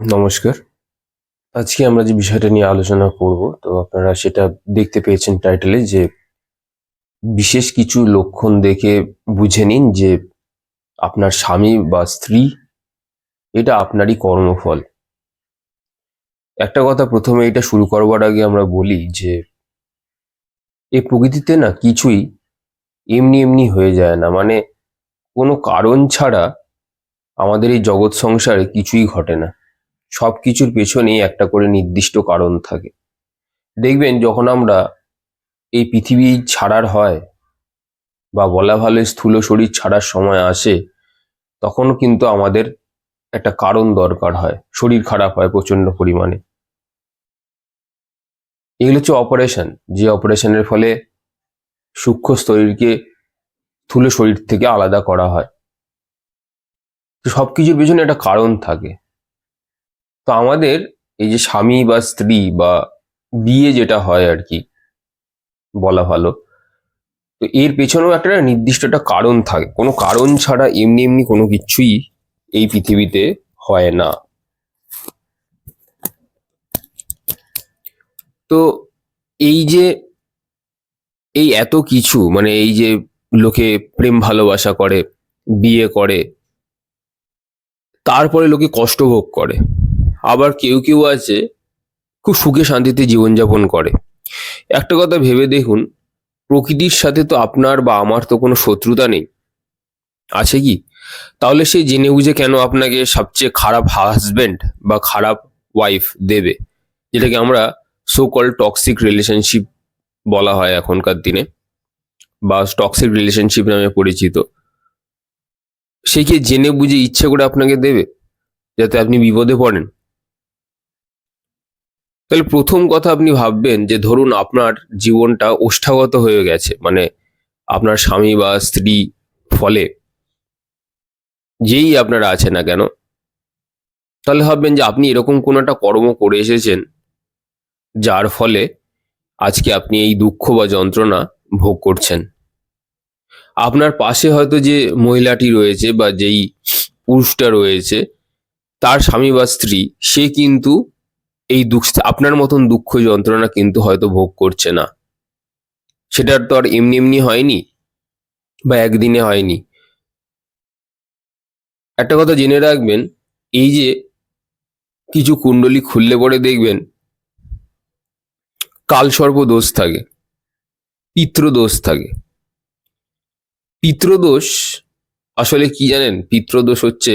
নমস্কার। আজকে আমরা যে বিষয়টা নিয়ে আলোচনা করব, তো আপনারা সেটা দেখতে পেয়েছেন টাইটেলে যে বিশেষ কিছু লক্ষণ দেখে বুঝে নিন যে আপনার স্বামী বা স্ত্রী এটা আপনারই কর্মফল। একটা কথা প্রথমে এটা শুরু করবার আগে আমরা বলি যে এই প্রকৃতিতে না কিছুই এমনি এমনি হয়ে যায় না। মানে কোনো কারণ ছাড়া আমাদের এই জগৎ সংসারে কিছুই ঘটে না। সব কিছুর পেছনেই একটা করে নির্দিষ্ট কারণ থাকে। দেখবেন যখন আমরা এই পৃথিবী ছাড়ার হয় বা বলা ভালো স্থূল শরীর ছাড়ার সময় আসে, তখন কিন্তু আমাদের একটা কারণ দরকার হয়। শরীর খারাপ হয় প্রচণ্ড পরিমাণে। এগুলো হচ্ছে অপারেশন যে অপারেশনের ফলে সূক্ষ্ম শরীরকে স্থূল শরীর থেকে আলাদা করা হয়। তো সবকিছুর পেছনে একটা কারণ থাকে। তো আমাদের এই যে স্বামী বা স্ত্রী বা বিয়ে যেটা হয় আর কি, বলা ভালো, তো এর পেছনেও একটা নির্দিষ্ট একটা কারণ থাকে। কোনো কারণ ছাড়া এমনি এমনি কোনো কিছুই এই পৃথিবীতে হয় না। তো এই যে, এই এত কিছু মানে এই যে লোকে প্রেম ভালোবাসা করে, বিয়ে করে, তারপরে লোকে কষ্ট ভোগ করে। আবার কেউ কেউ আছে খুব সুখে শান্তিতে জীবনযাপন করে। একটা কথা ভেবে দেখুন, প্রকৃতির সাথে তো আপনার বা আমার তো কোনো শত্রুতা নেই। আছে কি? তাহলে সে জেনে বুঝে কেন আপনাকে সবচেয়ে খারাপ হাজবেন্ড বা খারাপ ওয়াইফ দেবে? যেটাকে আমরা সো কল টক্সিক রিলেশনশিপ বলা হয় এখনকার দিনে, বা টক্সিক রিলেশনশিপ নামে পরিচিত। সে কি জেনে বুঝে ইচ্ছে করে আপনাকে দেবে? যাতে আপনি বিপদে পড়েন? তাহলে প্রথম কথা আপনি ভাববেন যে ধরুন আপনার জীবনটা ওষ্ঠাগত হয়ে গেছে মানে আপনার স্বামী বা স্ত্রী ফলে যেই আপনারা আছে না কেন, তাহলে ভাববেন যে আপনি এরকম কোনো একটা কর্ম করে এসেছেন যার ফলে আজকে আপনি এই দুঃখ বা যন্ত্রণা ভোগ করছেন। আপনার পাশে হয়তো যে মহিলাটি রয়েছে বা যেই পুরুষটা রয়েছে, তার স্বামী বা স্ত্রী, সে কিন্তু এই দুঃখ, আপনার মতন দুঃখ যন্ত্রণা কিন্তু হয়তো ভোগ করছে না। সেটার তো আর এমনি এমনি হয়নি বা একদিনে হয়নি। একটা কথা জেনে রাখবেন, এই যে কিছু কুণ্ডলী খুললে পরে দেখবেন কালসর্প দোষ থাকে পিতৃদোষ থাকে। পিতৃদোষ আসলে কি জানেন? পিতৃদোষ হচ্ছে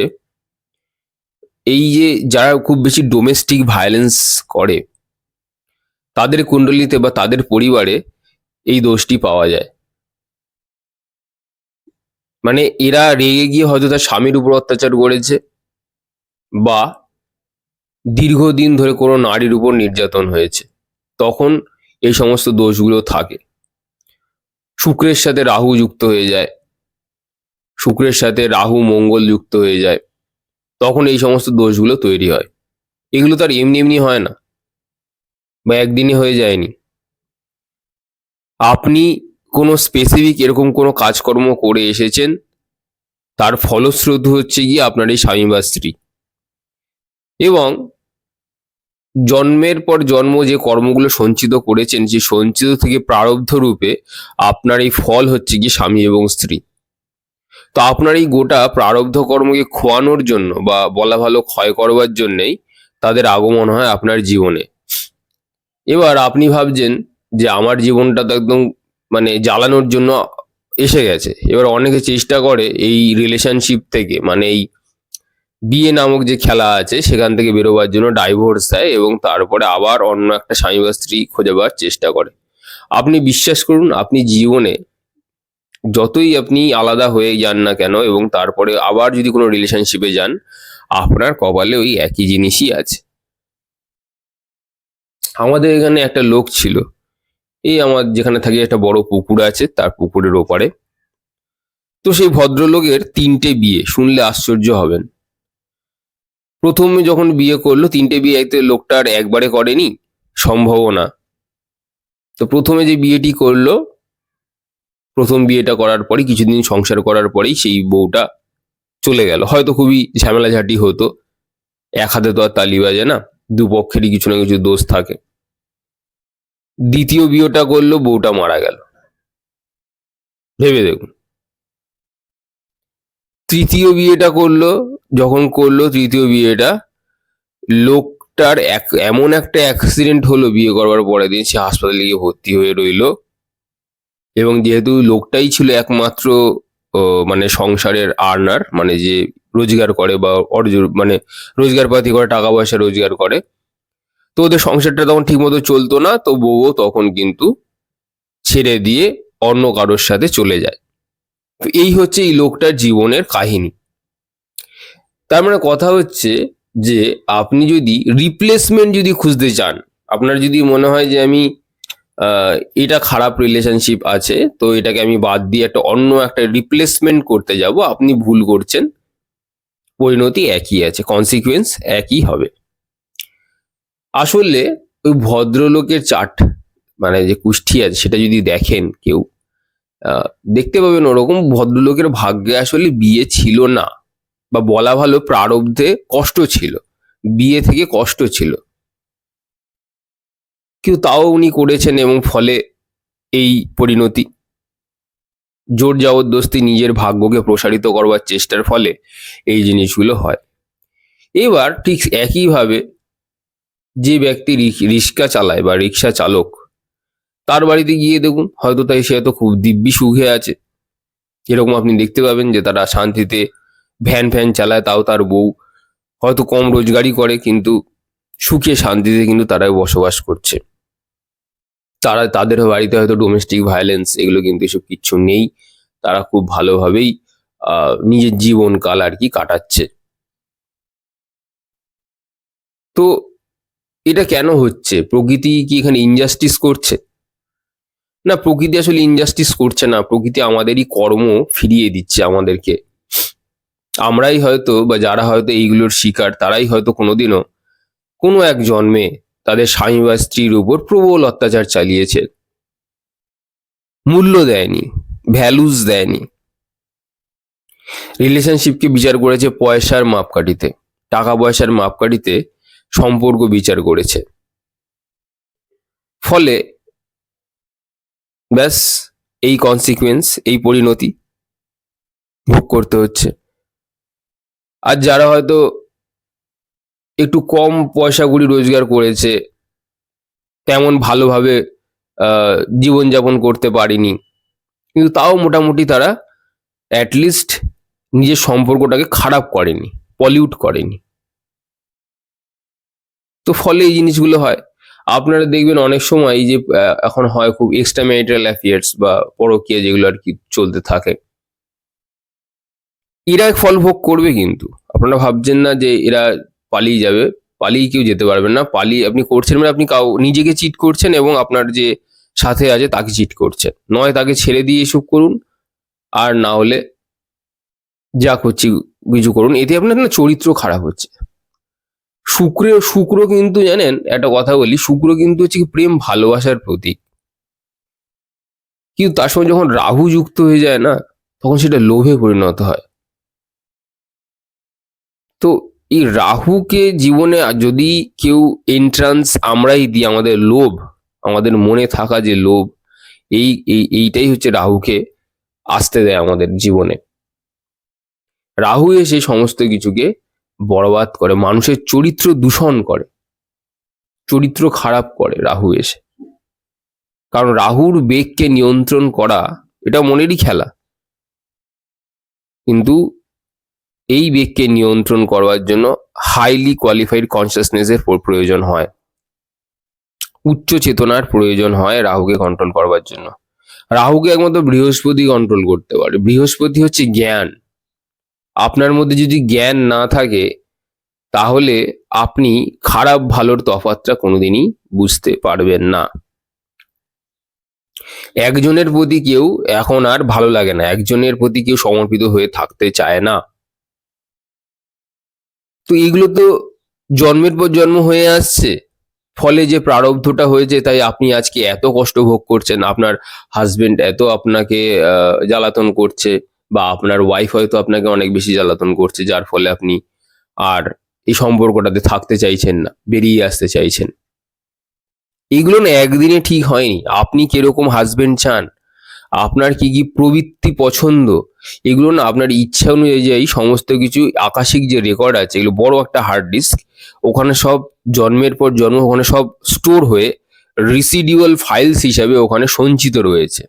এই যে যারা খুব বেশি ডোমেস্টিক ভায়োলেন্স করে, তাদের কুণ্ডলিতে বা তাদের পরিবারে এই দোষটি পাওয়া যায়। মানে এরা রেগে গিয়ে হয়তো তার স্বামীর উপর অত্যাচার করেছে বা দীর্ঘদিন ধরে কোনো নারীর উপর নির্যাতন হয়েছে, তখন এই সমস্ত দোষগুলো থাকে। শুক্রের সাথে রাহু যুক্ত হয়ে যায়, শুক্রের সাথে রাহু মঙ্গল যুক্ত হয়ে যায়। তখন এই সমস্ত দোষগুলো তৈরি হয়। এগুলো তো আর এমনি এমনি হয় না বা একদিনে হয়ে যায়নি। আপনি কোনো স্পেসিফিক এরকম কোনো কাজকর্ম করে এসেছেন, তার ফলশ্রুত হচ্ছে গিয়ে আপনার এই স্বামী বা স্ত্রী। এবং জন্মের পর জন্ম যে কর্মগুলো সঞ্চিত করেছেন সেই সঞ্চিত থেকে প্রারব্ধ রূপে আপনার এই ফল হচ্ছে গিয়ে স্বামী এবং স্ত্রী। তো আপনার এই গোটা প্রারব্ধ কর্মকে খোয়ানোর জন্য বা বলা ভালো ক্ষয় করবার জন্যেই তাদের আগমন হয় আপনার জীবনে। এবার আপনি ভাবছেন যে আমার জীবনটা তো একদম মানে জ্বালানোর জন্য এসে গেছে। এবার অনেকে চেষ্টা করে এই রিলেশনশিপ থেকে মানে এই বিয়ে নামক যে খেলা আছে সেখান থেকে বেরোবার জন্য ডাইভোর্স দেয় এবং তারপরে আবার অন্য একটা স্বামী বা স্ত্রী খোঁজাবার চেষ্টা করে। আপনি বিশ্বাস করুন, আপনি জীবনে যতই আপনি আলাদা হয়ে যান না কেন এবং তারপরে আবার যদি কোনো রিলেশনশিপে যান, আপনার কপালে ওই একই জিনিসই আছে। আমাদের এখানে একটা লোক ছিল। এই আমার যেখানে থাকি একটা বড় পুকুর আছে, তার পুকুরের ওপারে। তো সেই ভদ্রলোকের তিনটে বিয়ে, শুনলে আশ্চর্য হবেন। প্রথমে যখন বিয়ে করল, তিনটে বিয়ে একতে আর একবারে করেনি, সম্ভবও না। তো প্রথমে যে বিয়েটি করল প্রথম বিয়েটা করার পরেই, কিছুদিন সংসার করার পরেই সেই বউটা চলে গেল। হয়তো খুবই ঝামেলাঝাটি হতো। এক হাতে তো আর তালি বাজে না দুপক্ষেরই কিছু না কিছু দোষ থাকে। দ্বিতীয় বিয়েটা করল, বউটা মারা গেল। ভেবে দেখুন। তৃতীয় বিয়েটা করল, যখন করল তৃতীয় বিয়েটা, লোকটার এক, এমন একটা অ্যাক্সিডেন্ট হলো বিয়ে করবার পরের দিন, সে হাসপাতালে গিয়ে ভর্তি হয়ে রইল। এবং যেহেতু লোকটাই ছিল একমাত্র মানে সংসারের আর্নার মানে যে রোজগার করে বা অর্জন মানে রোজগারপাতি করে, টাকা পয়সা রোজগার করে, তো ওদের সংসারটা তখন ঠিকমতো চলতো না, তো বউও তখন কিন্তু ছেড়ে দিয়ে অন্য কারোর সাথে চলে যায়। তো এই হচ্ছে এই লোকটার জীবনের কাহিনী। তার মানে কথা হচ্ছে যে, আপনি যদি রিপ্লেসমেন্ট যদি খুঁজতে চান, আপনার যদি মনে হয় যে আমি এটা খারাপ রিলেশনশিপ আছে, তো এটাকে আমি বাদ দিয়ে একটা অন্য একটা রিপ্লেসমেন্ট করতে যাব, আপনি ভুল করছেন। পরিণতি একই আছে কনসিকুয়েন্স একই হবে। আসলে ওই ভদ্রলোকের চার্ট মানে যে কুষ্ঠি আছে, সেটা যদি দেখেন কেউ দেখতে পাবেন ওরকম ভদ্রলোকের ভাগ্যে আসলে বিয়ে ছিল না, বা বলা ভালো প্রারব্ধে কষ্ট ছিল, বিয়ে থেকে কষ্ট ছিল। কিন্তু তাও উনি করেছেন এবং ফলে এই পরিণতি। জোর জবরদস্তি নিজের ভাগ্যকে প্রসারিত করবার চেষ্টার ফলে এই জিনিসগুলো হয়। এবার ঠিক একইভাবে যে ব্যক্তি রিক- রিক্সা চালায় বা রিক্সা চালক, তার বাড়িতে গিয়ে দেখুন, হয়তো তাই সে হয়তো খুব দিব্যি সুখে আছে। এরকম আপনি দেখতে পাবেন যে তারা শান্তিতে ভ্যান ফ্যান চালায়, তাও তার বউ। হয়তো কম রোজগারই করে, কিন্তু সুখে শান্তিতে কিন্তু তারাই বসবাস করছে। তারা, তাদের বাড়িতে হয়তো ডোমেস্টিক ভায়োলেন্স এগুলো কিন্তু এসব কিচ্ছু নেই। তারা খুব ভালোভাবেই নিজের জীবনকাল আর কি কাটাচ্ছে। তো এটা কেন হচ্ছে? প্রকৃতি কি এখানে ইনজাস্টিস করছে? না, প্রকৃতি আসলে ইনজাস্টিস করছে না। প্রকৃতি আমাদেরই কর্ম ফিরিয়ে দিচ্ছে আমাদেরকে। আমরাই হয়তো বা যারা হয়তো এইগুলোর শিকার, তারাই হয়তো কোনোদিনও কোনো এক জন্মে তাদের স্বামী বা স্ত্রীর উপর প্রবল অত্যাচার চালিয়েছে। মূল্য দেয়নি ভ্যালুস দেয়নি। রিলেশনশিপকে বিচার করেছে পয়সার মাপকাঠিতে, টাকা পয়সার মাপকাঠিতে সম্পর্ক বিচার করেছে। ফলে ব্যাস, এই কনসিকুয়েন্স এই পরিণতি ভোগ করতে হচ্ছে। আর যারা হয়তো একটু কম পয়সা কড়ি রোজগার করেছে, তেমন ভালোভাবে জীবনযাপন করতে পারেনি। কিন্তু তাও মোটামুটি তারা অ্যাটলিস্ট নিজের সম্পর্কটাকে খারাপ করেনি পলিউট করেনি। তো ফলে এই জিনিসগুলো হয়। আপনারা দেখবেন অনেক সময় এই যে এখন হয় খুব এক্সট্রা ম্যারিটাল অ্যাফেয়ার্স বা পরকীয়া যেগুলো আর কি চলতে থাকে। এরা ফল ভোগ করবে কিন্তু। আপনারা ভাবছেন না যে এরা পালিয়ে যাবে, পালিয়ে কেউ যেতে পারবেন না। পালিয়ে আপনি করছেন মানে আপনি কাউ, নিজেকে চিট করছেন এবং আপনার যে সাথে আছে তাকে চিট করছেন। নয়, তাকে ছেড়ে দিয়ে এসব করুন। আর না হলে যা করছি কিছু করুন। এতে আপনার না চরিত্র খারাপ হচ্ছে। শুক্র শুক্র কিন্তু জানেন, একটা কথা বলি, শুক্র কিন্তু হচ্ছে প্রেম ভালোবাসার প্রতীক। কিন্তু তার সঙ্গে যখন রাহু যুক্ত হয়ে যায় না, তখন সেটা লোভে পরিণত হয়। তো এই রাহুকে জীবনে যদি কেউ এন্ট্রান্স আমরাই দিই, আমাদের লোভ, আমাদের মনে থাকা যে লোভ, এই এই, এইটাই হচ্ছে রাহুকে আসতে দেয় আমাদের জীবনে। রাহু এসে সমস্ত কিছুকে বরবাদ করে, মানুষের চরিত্র দূষণ করে, চরিত্র খারাপ করে রাহু এসে। কারণ রাহুর বেগকে নিয়ন্ত্রণ করা, এটা মনেরই খেলা। কিন্তু এই বেগকে নিয়ন্ত্রণ করবার জন্য হাইলি কোয়ালিফাইড কনসিয়াসনেসের প্রয়োজন হয়। উচ্চ চেতনার প্রয়োজন হয় রাহুকে কন্ট্রোল করবার জন্য। রাহুকে একমাত্র বৃহস্পতি কন্ট্রোল করতে পারে। বৃহস্পতি হচ্ছে জ্ঞান। আপনার মধ্যে যদি জ্ঞান না থাকে, তাহলে আপনি খারাপ ভালোর তফাৎটা কোনোদিনই বুঝতে পারবেন না। একজনের প্রতি কেউ এখন আর ভালো লাগে না। একজনের প্রতি কেউ সমর্পিত হয়ে থাকতে চায় না। তো এগুলো তো জন্মের পর জন্ম হয়ে আসছে। ফলে যে প্রারব্ধটা হয়েছে, তাই আপনি আজকে এত কষ্ট ভোগ করছেন। আপনার হাজবেন্ড এত আপনাকে জ্বালাতন করছে বা আপনার ওয়াইফ হয়তো আপনাকে অনেক বেশি জ্বালাতন করছে, যার ফলে আপনি আর এই সম্পর্কটাতে থাকতে চাইছেন না, বেরিয়ে আসতে চাইছেন। এগুলো না একদিনে ঠিক হয়নি। আপনি কীরকম হাজবেন্ড চান আপনার কি কি প্রবৃত্তি পছন্দ? এগুলো না আপনার ইচ্ছা অনুযায়ী সমস্ত কিছু আকাশিক যে রেকর্ড আছে, এগুলো বড় একটা হার্ড ডিস্ক ওখানে সব জন্মের পর জন্ম, ওখানে সব স্টোর হয়ে রিসিডিউয়াল ফাইলস হিসাবে ওখানে সঞ্চিত রয়েছে।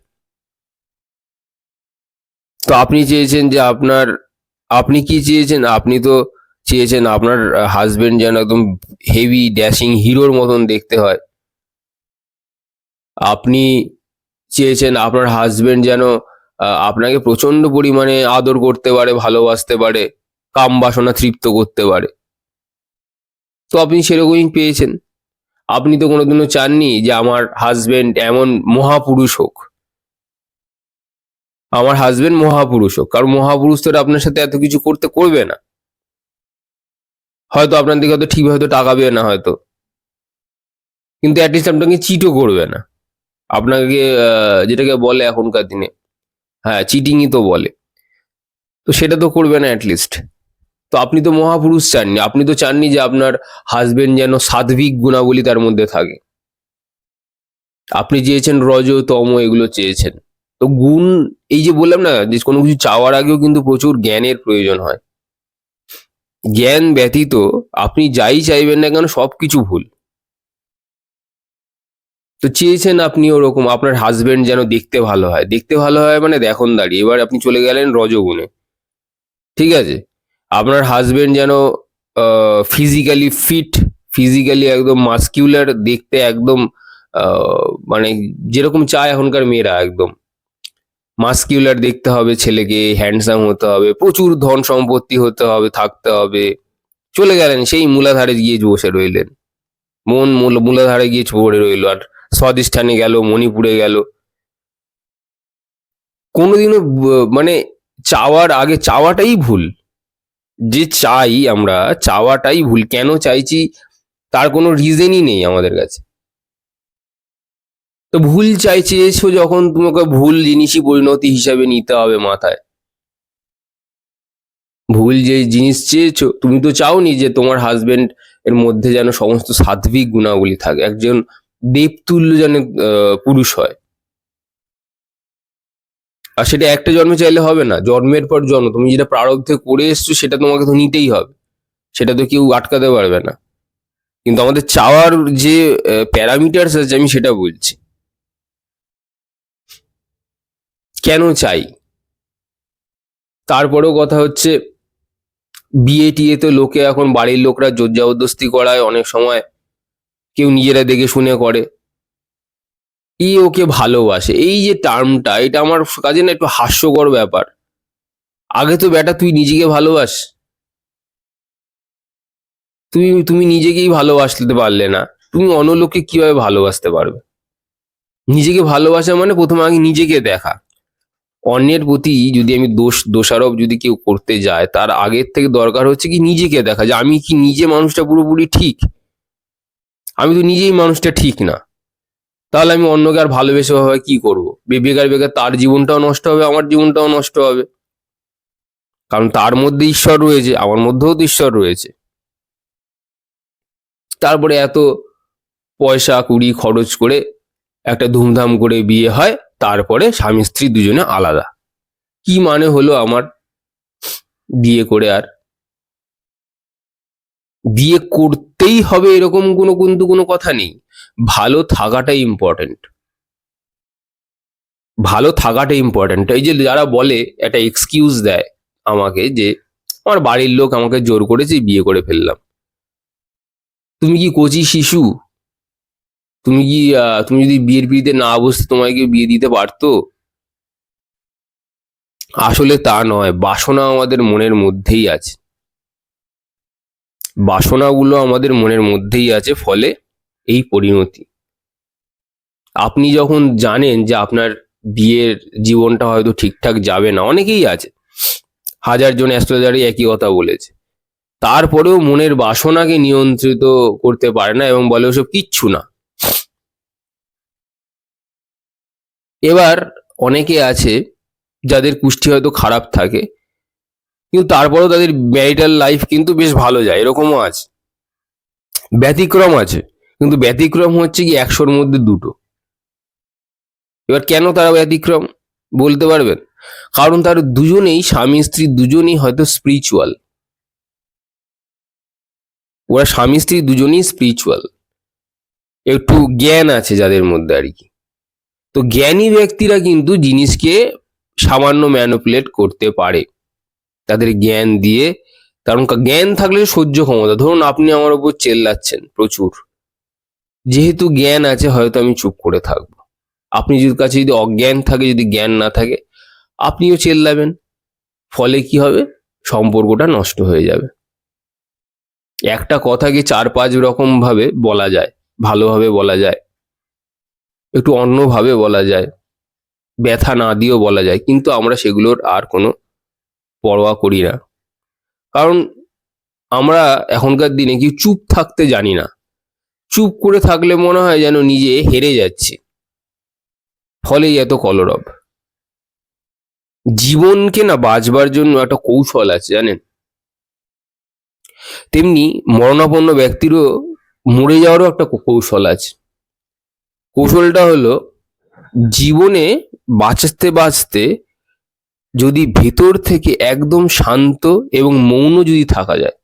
তো আপনি চেয়েছেন যে আপনার, আপনি কি চেয়েছেন? আপনি তো চেয়েছেন আপনার হাজবেন্ড যেন একদম হেভি ড্যাশিং হিরোর মতন দেখতে হয়। আপনি চেয়েছেন আপনার হাজবেন্ড যেন আপনাকে প্রচণ্ড পরিমাণে আদর করতে পারে, ভালোবাসতে পারে, কাম বাসনা তৃপ্ত করতে পারে। তো আপনি সেরকমই পেয়েছেন। আপনি তো কোনোদিনও চাননি যে আমার হাজবেন্ড এমন মহাপুরুষ হোক। আমার হাজবেন্ড মহাপুরুষ হোক, কারণ মহাপুরুষ তো আপনার সাথে এত কিছু করতে করবে না। হয়তো আপনার দিকে হয়তো ঠিক, হয়তো টাকাবে না হয়তো। কিন্তু অ্যাটলিস্ট আপনাকে চিটও করবে না। আপনাকে যেটাকে বলে এখনকার দিনে হ্যাঁ চিটিংই তো বলে। তো সেটা তো করবে না অ্যাটলিস্ট তো আপনি তো মহাপুরুষ চাননি, আপনি তো চাননি যে আপনার হাজবেন্ড যেন সাত্বিক গুণাবলী তার মধ্যে থাকে। আপনি চেয়েছেন রজ, তম, এগুলো চেয়েছেন। তো গুণ, এই যে বললাম না, যে কোনো কিছু চাওয়ার আগেও কিন্তু প্রচুর জ্ঞানের প্রয়োজন হয়। জ্ঞান ব্যতীত আপনি যাই চাইবেন না কেন সব কিছু ভুল। তো চেয়েছেন আপনি ওরকম আপনার হাজবেন্ড যেন দেখতে ভালো হয়। দেখতে ভালো হয় মানে দেখুন দাঁড়িয়ে। এবার আপনি চলে গেলেন রজগুণে। ঠিক আছে? আপনার হাজবেন্ড যেন ফিজিক্যালি ফিট ফিজিক্যালি একদম মাস্কিউলার দেখতে একদম মানে যেরকম চায় এখনকার মেয়েরা একদম। মাস্কিউলার দেখতে হবে ছেলেকে হ্যান্ডসাম হতে হবে, প্রচুর ধন সম্পত্তি হতে হবে, থাকতে হবে। চলে গেলেন সেই মূলাধারে গিয়ে বসে রইলেন। মন মূল- মূলাধারে গিয়ে পড়ে রইল আর স্বাদিষ্ঠানে গেল, মণিপুরে গেল। কোনোদিনও মানে চাওয়ার আগে চাওয়াটাই ভুল। যে চাই আমরা, চাওয়াটাই ভুল। কেন চাইছি তার কোনো রিজনই নেই আমাদের কাছে। তো ভুল চাই চেয়েছো যখন তোমাকে ভুল জিনিসই পরিণতি হিসাবে নিতে হবে মাথায়। ভুল যে জিনিস চেয়েছো, তুমি তো চাওনি যে তোমার হাজবেন্ড এর মধ্যে যেন সমস্ত সাত্বিক গুণাবলী থাকে। একজন দেবতুল্য যেন পুরুষ হয়। আর সেটা একটা জন্মে চাইলে হবে না, জন্মের পর জন্ম। তুমি যেটা প্রারব্ধে করে এসছো সেটা তোমাকে তো নিতেই হবে, সেটা তো কেউ আটকাতে পারবে না। কিন্তু আমাদের চাওয়ার যে প্যারামিটার্স আছে, আমি সেটা বলছি। কেন চাই? তারপরেও কথা হচ্ছে বিয়ে টিয়ে তো লোকে এখন বাড়ির লোকরা জোর জবরদস্তি করায়, অনেক সময় কেউ নিজেরা দেখে শুনে করে। ই ওকে ভালোবাসে। এই যে টার্মটা, এটা আমার কাজে না একটু হাস্যকর ব্যাপার। আগে তো বেটা তুই নিজেকে ভালোবাস। তুমি তুমি নিজেকেই ভালোবাসতে পারলে না। তুমি অন্য লোককে কীভাবে ভালোবাসতে পারবে? নিজেকে ভালোবাসা মানে প্রথমে আগে নিজেকে দেখা। অন্যের প্রতি যদি আমি দোষ, দোষারোপ যদি কেউ করতে যায়, তার আগের থেকে দরকার হচ্ছে কি নিজেকে দেখা যে আমি কি নিজে মানুষটা পুরোপুরি ঠিক? আমি তো নিজেই মানুষটা ঠিক না। তাহলে আমি অন্যকে আর ভালোবেসে ভাবে কি করব? বেকার বেকার তার জীবনটাও নষ্ট হবে, আমার জীবনটাও নষ্ট হবে। কারণ তার মধ্যে ঈশ্বর রয়েছে, আমার মধ্যেও তো ঈশ্বর রয়েছে। তারপরে এত পয়সা, কুড়ি খরচ করে একটা ধুমধাম করে বিয়ে হয়, তারপরে স্বামী স্ত্রী দুজনে আলাদা। কি মানে হলো আমার বিয়ে করে আর? বিয়ে করতেই হবে এরকম কোনো কিন্তু কোনো কথা নেই। ভালো থাকাটাই ইম্পর্টেন্ট ভালো থাকাটাই ইম্পর্টেন্ট এই যে যারা বলে, একটা এক্সকিউজ দেয় আমাকে যে, আমার বাড়ির লোক আমাকে জোর করেছে, বিয়ে করে ফেললাম। তুমি কি কচি শিশু? তুমি কি তুমি যদি বিয়ের বিয়েতে না বসতে তোমায় কি বিয়ে দিতে পারতো? আসলে তা নয়। বাসনা আমাদের মনের মধ্যেই আছে। বাসনাগুলো আমাদের মনের মধ্যেই আছে, ফলে এই পরিণতি। আপনি যখন জানেন যে আপনার বিয়ের জীবনটা হয়তো ঠিকঠাক যাবে না, অনেকেই আছে। হাজার জন অ্যাস্ট্রোলজারই একই কথা বলেছে। তারপরেও মনের বাসনাকে নিয়ন্ত্রিত করতে পারে না এবং বলে ওসব কিচ্ছু না। এবার অনেকে আছে যাদের কুষ্টি হয়তো খারাপ থাকে কিন্তু তারপরেও তাদের ম্যারিটাল লাইফ কিন্তু বেশ ভালো যায়, এরকমও আছে। ব্যতিক্রম আছে, কিন্তু ব্যতিক্রম হচ্ছে কি একশোর মধ্যে দুটো। এবার কেন তারা ব্যতিক্রম বলতে পারবেন? কারণ তার দুজনেই স্বামী, স্ত্রী দুজনেই হয়তো স্পিরিচুয়াল ওরা স্বামী, স্ত্রী দুজনেই স্পিরিচুয়াল একটু জ্ঞান আছে যাদের মধ্যে আর কি। তো জ্ঞানী ব্যক্তিরা কিন্তু জিনিসকে সামান্য ম্যানুপুলেট করতে পারে। তাদের জ্ঞান দিয়ে, কারণ জ্ঞান থাকলে সহ্য ক্ষমতা। ধরুন আপনি আমার উপর চেল্লাচ্ছেন প্রচুর। যেহেতু জ্ঞান আছে, হয়তো আমি চুপ করে থাকব। আপনি যদি কাছে যদি অজ্ঞান থাকে, যদি জ্ঞান না থাকে, আপনিও চেল্লাবেন। ফলে কি হবে? সম্পর্কটা নষ্ট হয়ে যাবে। একটা কথাকে চার পাঁচ রকম ভাবে বলা যায়। ভালোভাবে বলা যায়। একটু অন্যভাবে বলা যায়। ব্যথা না দিয়েও বলা যায়। কিন্তু আমরা সেগুলোর আর কোনো পরোয়া করি না। কারণ আমরা এখনকার দিনে কি চুপ থাকতে জানি না। চুপ করে থাকলে মনে হয় যেন নিজে হেরে যাচ্ছে। ফলেই এত কলরব। জীবনকে না বাঁচবার জন্য একটা কৌশল আছে, জানেন? তেমনি মরণাপন্ন ব্যক্তিরও মরে যাওয়ারও একটা কৌশল আছে। কৌশলটা হলো, জীবনে বাঁচতে বাঁচতে যদি ভেতর থেকে একদম শান্ত এবং মৌন যদি থাকা যায়,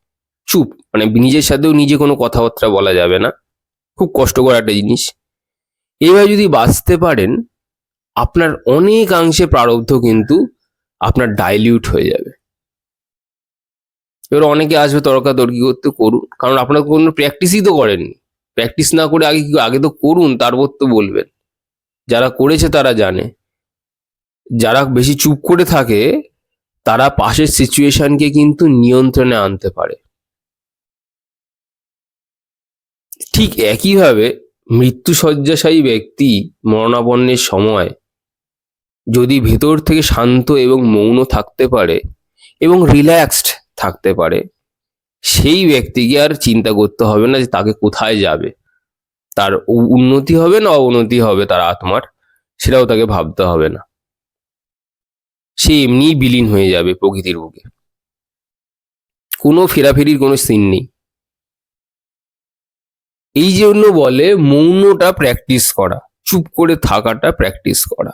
চুপ মানে নিজের সাথেও নিজে কোনো কথাবার্তা বলা যাবে না, খুব কষ্টকর একটা জিনিস। এইভাবে যদি বাঁচতে পারেন, আপনার অনেকাংশে প্রারব্ধ কিন্তু আপনার ডাইলিউট হয়ে যাবে। এবার অনেকে আসবে তর্কাতর্কি করতে, করুন। কারণ আপনার কোনো প্র্যাকটিসই তো করেননি। প্র্যাকটিস না করে আগে আগে তো করুন, তারপর তো বলবেন। যারা করেছে তারা জানে। যারা বেশি চুপ করে থাকে, তারা পাশের সিচুয়েশনকে কিন্তু নিয়ন্ত্রণে আনতে পারে। ঠিক একইভাবে মৃত্যু শয্যাশায়ী ব্যক্তি মরণাপন্নের সময় যদি ভেতর থেকে শান্ত এবং মৌন থাকতে পারে এবং রিল্যাক্সড থাকতে পারে, সেই ব্যক্তিকে আর চিন্তা করতে হবে না যে তাকে কোথায় যাবে। তার উন্নতি হবে না অবনতি হবে, তার আত্মার, সেটাও তাকে ভাবতে হবে না। সে এমনিই বিলীন হয়ে যাবে প্রকৃতির বুকে। কোনো ফেরাফেরির কোনো সিন নেই। এই জন্য বলে মৌনটা প্র্যাকটিস করা, চুপ করে থাকাটা প্র্যাকটিস করা।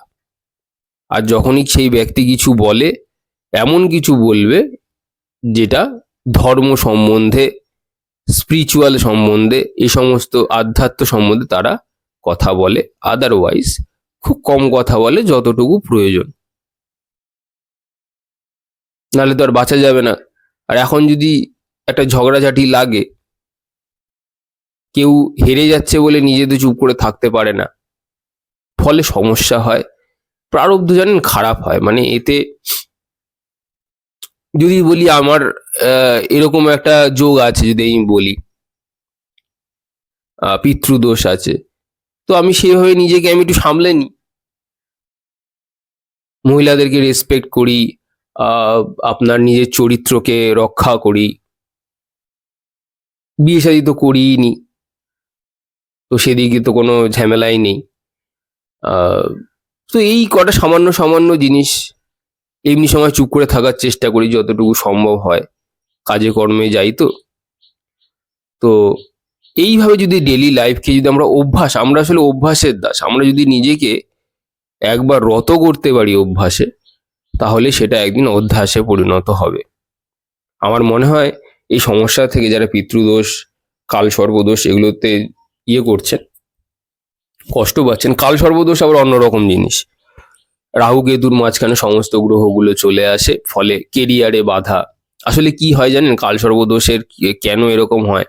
আর যখনই সেই ব্যক্তি কিছু বলে, এমন কিছু বলবে, যেটা ধর্ম সম্বন্ধে স্পিরিচুয়াল সম্বন্ধে এই সমস্ত আধ্যাত্ম সম্বন্ধে তারা কথা বলে। আদারওয়াইজ খুব কম কথা বলে যতটুকু প্রয়োজন। নাহলে তো আর বাঁচা যাবে না। আর এখন যদি একটা ঝগড়াঝাটি লাগে, কেউ হেরে যাচ্ছে বলে নিজে তো চুপ করে থাকতে পারে না। ফলে সমস্যা হয়, প্রারব্ধ জানেন খারাপ হয়। মানে এতে যদি বলি আমার এরকম একটা যোগ আছে যদি আমি বলি পিতৃদোষ আছে, তো আমি সেভাবে নিজেকে আমি একটু সামলে নিই। মহিলাদেরকে রেসপেক্ট করি আপনার নিজের চরিত্রকে রক্ষা করি। বিয়ে শাদী তো করিই নি তো সেদিকে তো কোনো ঝামেলাই নেই। তো এই কটা সামান্য সামান্য জিনিস এমনি সময় চুপ করে থাকার চেষ্টা করি যতটুকু সম্ভব হয়। কাজে কর্মে যাই তো। তো এইভাবে যদি ডেলি লাইফকে যদি আমরা অভ্যাস, আমরা আসলে অভ্যাসের দাস, আমরা যদি নিজেকে একবার রত করতে পারি অভ্যাসে তাহলে সেটা একদিন অধ্যাসে পরিণত হবে। আমার মনে হয় এই সমস্যা থেকে যারা পিতৃদোষ কাল সর্বদোষ এগুলোতে ইয়ে করছেন, কষ্ট পাচ্ছেন। কাল সর্বদোষ আবার অন্যরকম জিনিস। রাহু কেতুর মাঝখানে সমস্ত গ্রহগুলো চলে আসে, ফলে কেরিয়ারে বাধা। আসলে কি হয় জানেন কাল সর্বদোষের কেন এরকম হয়?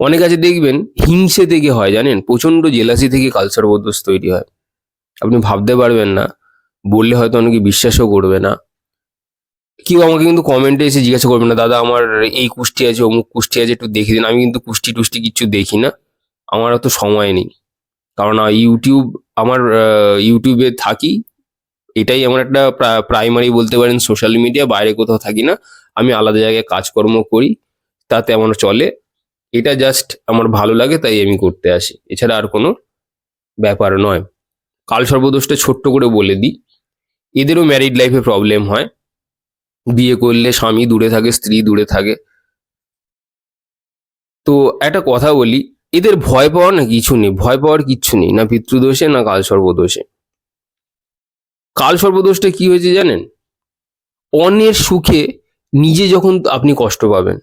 অনেক আছে দেখবেন, হিংসে থেকে হয় জানেন প্রচণ্ড জেলাসি থেকে কাল সর্বদোষ তৈরি হয়। আপনি ভাবতে পারবেন না বললে হয়তো অনেকে বিশ্বাসও করবে না। কেউ আমাকে কিন্তু কমেন্টে এসে জিজ্ঞাসা করবে না, দাদা, আমার এই কুষ্টি আছে, অমুক কুষ্টি আছে, একটু দেখে দিন। আমি কিন্তু কুষ্টি টুষ্টি কিছু দেখি না। আমার অত সময় নেই। কারণ ইউটিউব আমার ইউটিউবে থাকি। এটাই আমার একটা প্রাইমারি বলতে পারেন সোশ্যাল মিডিয়া বাইরে কোথাও থাকি না। আমি আলাদা জায়গায় কাজকর্ম করি তাতে আমার চলে। এটা জাস্ট আমার ভালো লাগে, তাই আমি করতে আসি। এছাড়া আর কোনো ব্যাপার নয়। কাল সর্বদোষটা ছোট্ট করে বলে দিই। এদেরও ম্যারিড লাইফে প্রবলেম হয়। বিয়ে করলে স্বামী দূরে থাকে, স্ত্রী দূরে থাকে। তো একটা কথা বলি, এদের ভয় পাওয়ার না কিছু নেই, ভয় পাওয়ার কিচ্ছু নেই, না পিতৃদোষে, না কাল সর্বদোষে। কাল সর্বদোষটা কি হয়েছে জানেন? অন্যের সুখে নিজে যখন আপনি কষ্ট পাবেন।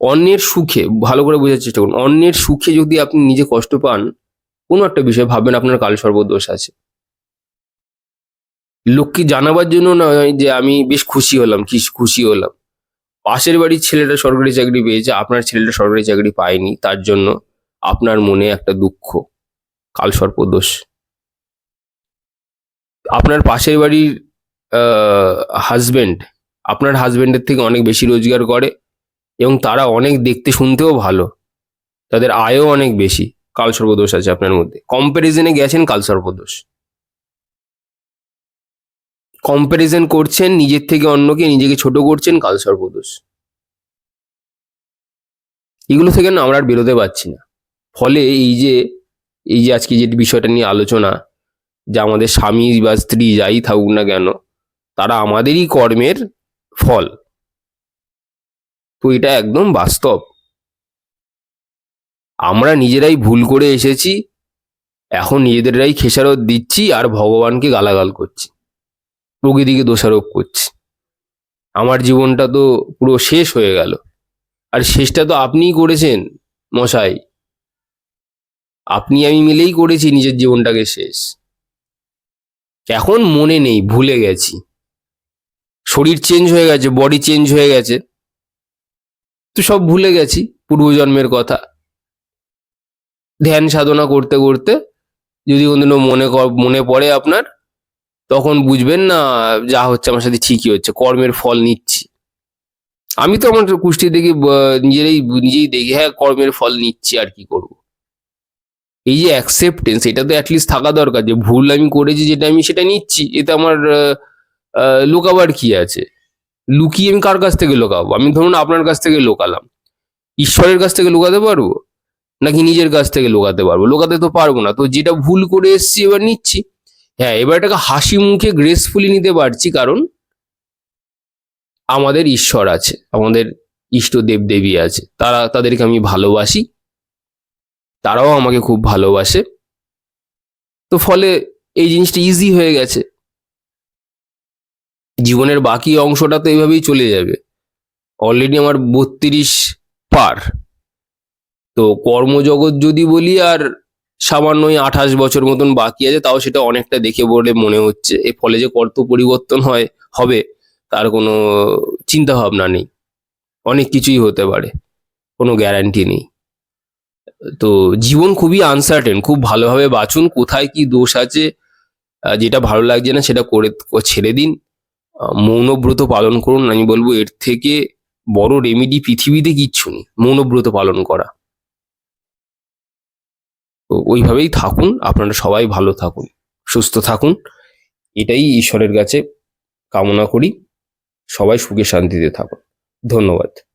অন্যের সুখে, ভালো করে বোঝার চেষ্টা করুন, অন্যের সুখে যদি আপনি নিজে কষ্ট পান কোনো একটা বিষয় ভাববেন, আপনার কাল সর্বদোষ আছে। লোককে জানাবার জন্য নয় যে আমি বেশ খুশি হলাম, কি খুশি হলাম। পাশের বাড়ির ছেলেটা সরকারি চাকরি পেয়েছে, আপনার ছেলেটা সরকারি চাকরি পায়নি, তার জন্য আপনার মনে একটা দুঃখ। কালসর্পদোষ আপনার পাশের বাড়ির হাজবেন্ড আপনার হাজবেন্ডের থেকে অনেক বেশি রোজগার করে এবং তারা অনেক দেখতে শুনতেও ভালো। তাদের আয়ও অনেক বেশি। কালসর্পদোষ আছে আপনার মধ্যে। কম্প্যারিজনে গেছেন, কাল কালসর্পদোষ কম্প্যারিজন করছেন, নিজের থেকে অন্যকে, নিজেকে ছোট করছেন, কাল কালসর্পদোষ এগুলো থেকে না আমরা আর বেরোতে পারছি না। ফলে এই যে এই যে আজকে যে বিষয়টা নিয়ে আলোচনা, যে আমাদের স্বামী বা স্ত্রী যাই থাকুক না কেন, তারা আমাদেরই কর্মের ফল। তো এটা একদম বাস্তব। আমরা নিজেরাই ভুল করে এসেছি। এখন নিজেদেরাই খেসারত দিচ্ছি আর ভগবানকে গালাগাল করছি। প্রকৃতিকে দোষারোপ করছি। আমার জীবনটা তো পুরো শেষ হয়ে গেল। আর শেষটা তো আপনিই করেছেন, মশাই। আপনি আমি মিলেই করেছি নিজের জীবনটাকে শেষ। এখন মনে নেই, ভুলে গেছি। শরীর চেঞ্জ হয়ে গেছে বডি চেঞ্জ হয়ে গেছে। তো সব ভুলে গেছি, পূর্বজন্মের কথা। ধ্যান সাধনা করতে করতে যদি কোনদিনও মনে মনে পড়ে আপনার, তখন বুঝবেন না যা হচ্ছে আমার সাথে ঠিকই হচ্ছে, কর্মের ফল নিচ্ছি। আমি তো আমার কুষ্টি দেখি নিজেরাই, নিজেই দেখি হ্যাঁ কর্মের ফল নিচ্ছি আর কি করব। এই যে অ্যাকসেপ্টেন্স এটা তো অ্যাটলিস্ট থাকা দরকার, যে ভুল আমি করেছি, যেটা আমি সেটা নিচ্ছি, এতে আমার লুকাবার কি আছে? লুকিয়ে আমি কার কাছ থেকে লুকাবো? আমি ধরুন আপনার কাছ থেকে লুকালাম। ঈশ্বরের কাছ থেকে লুকাতে পারব? নাকি নিজের কাছ থেকে লুকাতে পারব? লুকাতে তো পারব না। তো যেটা ভুল করে এসছি, এবার নিচ্ছি। হ্যাঁ এবার এটাকে হাসি মুখে গ্রেসফুলি নিতে পারছি কারণ আমাদের ঈশ্বর আছে, আমাদের ইষ্ট দেব দেবী আছে। তারা, তাদেরকে আমি ভালোবাসি। তারাও আমাকে খুব ভালোবাসে। তো ফলে এই জিনিসটা ইজি হয়ে গেছে। জীবনের বাকি অংশটা তো এইভাবেই চলে যাবে। অলরেডি আমার বত্রিশ পার। তো কর্মজগৎ যদি বলি আর সামান্য ওই আঠাশ বছর মতন বাকি আছে, তাও সেটা অনেকটা দেখে বলে মনে হচ্ছে। এর ফলে যে কত পরিবর্তন হয়, হবে, তার কোনো চিন্তা ভাবনা নেই। অনেক কিছুই হতে পারে, কোনো গ্যারান্টি নেই। তো জীবন খুবই আনসার্টেন খুব ভালোভাবে বাঁচুন, কোথায় কি দোষ আছে যেটা ভালো লাগছে না সেটা করে, ছেড়ে দিন। মৌনব্রত পালন করুন, আমি বলব এর থেকে বড় রেমিডি পৃথিবীতে কিচ্ছু নেই, মৌনব্রত পালন করা। ওইভাবেই থাকুন, আপনারা সবাই ভালো থাকুন, সুস্থ থাকুন। এটাই ঈশ্বরের কাছে কামনা করি। সবাই সুখে শান্তিতে থাকুন। ধন্যবাদ।